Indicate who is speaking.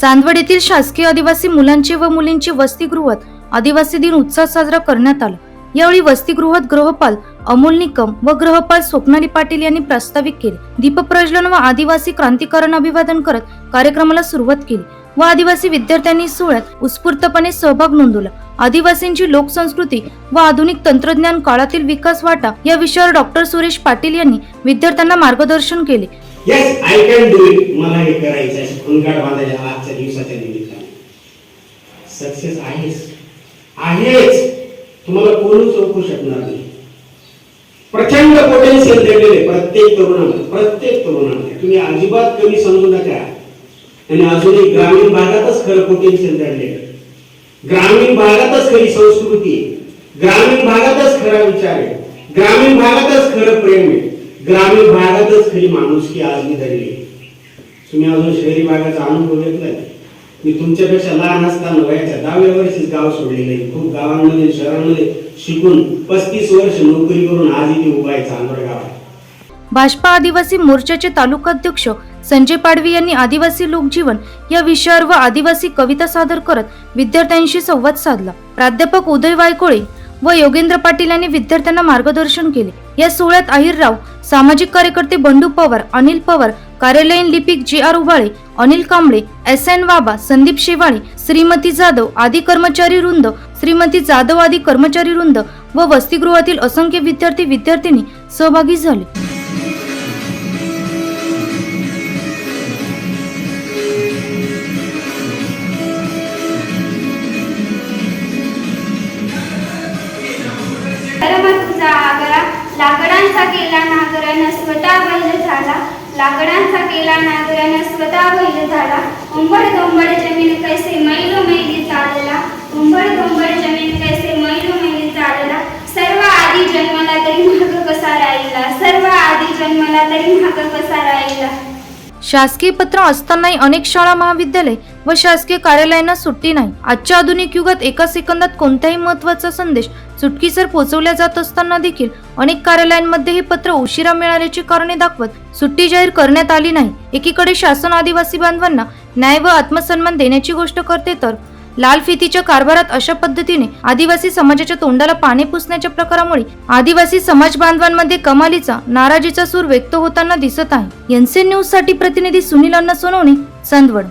Speaker 1: चांदवड येथील शासकीय आदिवासी मुलांचे व मुलींचे वसतिगृहात आदिवासी दिन उत्साह साजरा करण्यात आला. यावेळी वसतिगृहात गृहपाल अमोल निकम व गृहपाल स्वप्नाली पाटील यांनी प्रास्ताविक केले. दीपप्रज्वलन व आदिवासी क्रांतिकारण अभिवादन करत कार्यक्रमाला सुरुवात केली व आदिवासी विद्यार्थ्यांनी सोहळ्यात उत्स्फूर्तपणे सहभाग नोंदवला. आदिवासींची लोकसंस्कृती व आधुनिक तंत्रज्ञान काळातील विकास वाटा या विषयावर डॉक्टर सुरेश पाटील यांनी विद्यार्थ्यांना मार्गदर्शन केले.
Speaker 2: Yes I can do it मला हे करायचं आहे. खुनकाट बांधायच्या आजच्या दिवसाच्या निमित्ताने. सक्सेस आहेच. आहेच. तुम्हाला कोणच ओळखू शकणार नाही. प्रचंड पोटेन्शियल दडलेले प्रत्येक तरुणामध्ये प्रत्येक तरुणामध्ये तुम्ही अजिबात कमी समजू नका. आणि अजूनही ग्रामीण भागातच खरं पोटेन्शियल दडलेलं ग्रामीण भागातच खरी संस्कृती ग्रामीण भागातच खरा विचार आहे. ग्रामीण भागातच खरं प्रेम आहे. ग्रामीण भागातच खरी माणुसकी आज मी धरली तुम्ही अजून शहरी भागाचा अनुभव घेतलाय मी तुमच्यापेक्षा लहान असताना वयाच्या दहाव्या वर्षीच गाव सोडलेलं आहे. खूप गावांमध्ये शहरांमध्ये शिकून पस्तीस वर्ष नोकरी करून आज इथे उभा आहे चांदवड गावात
Speaker 1: भाजपा आदिवासी मोर्चाचे तालुकाध्यक्ष संजय पाडवी यांनी आदिवासी लोकजीवन या विषयावर व आदिवासी कविता सादर करत विद्यार्थ्यांशी संवाद साधला. प्राध्यापक उदय वायकोळे व योगेंद्र पाटील यांनी विद्यार्थ्यांना मार्गदर्शन केले. या सोहळ्यात अहिरराव सामाजिक कार्यकर्ते बंडू पवार अनिल पवार कार्यालयीन लिपिक J R Ubhale Anil Kamble S N Baba Sandeep Shewale Shrimati Jadhav आदी कर्मचारी वृंद श्रीमती जाधव आदी कर्मचारी वृंद व वसतिगृहातील असंख्य विद्यार्थी विद्यार्थिनी सहभागी झाले.
Speaker 3: केला नागरानं स्वतः बैल झाला. लाकडांचा केला नागरानं स्वतः बैल झाला. उंबड दोंबड जमीन कैसे मैलो मैली चालला. उंबड दोंबड जमीन कैसे मैलो मैली चालला. सर्व आधी जन्माला तरी महाग कसा राहिला? सर्व आधी जन्माला तरी महाग कसा राहिला?
Speaker 1: शासकीय पत्र असतानाही अनेक शाळा महाविद्यालय व शासकीय कार्यालयांना सुट्टी नाही. आजच्या आधुनिक युगात एका सेकंदात कोणताही महत्त्वाचा संदेश चुटकीसर पोहोचवल्या जात असताना देखील अनेक कार्यालयांमध्ये हे पत्र उशिरा मिळाल्याची कारणे दाखवत सुट्टी जाहीर करण्यात आली नाही. एकीकडे शासन आदिवासी बांधवांना न्याय व आत्मसन्मान देण्याची गोष्ट करते तर लाल फितीच्या कारभारात अशा पद्धतीने आदिवासी समाजाच्या तोंडाला पाणी पुसण्याच्या प्रकारामुळे आदिवासी समाज बांधवांमध्ये कमालीचा नाराजीचा सूर व्यक्त होताना दिसत आहे. एनसीएन न्यूजसाठी प्रतिनिधी सुनील अण्णा सोनवणे चांदवड.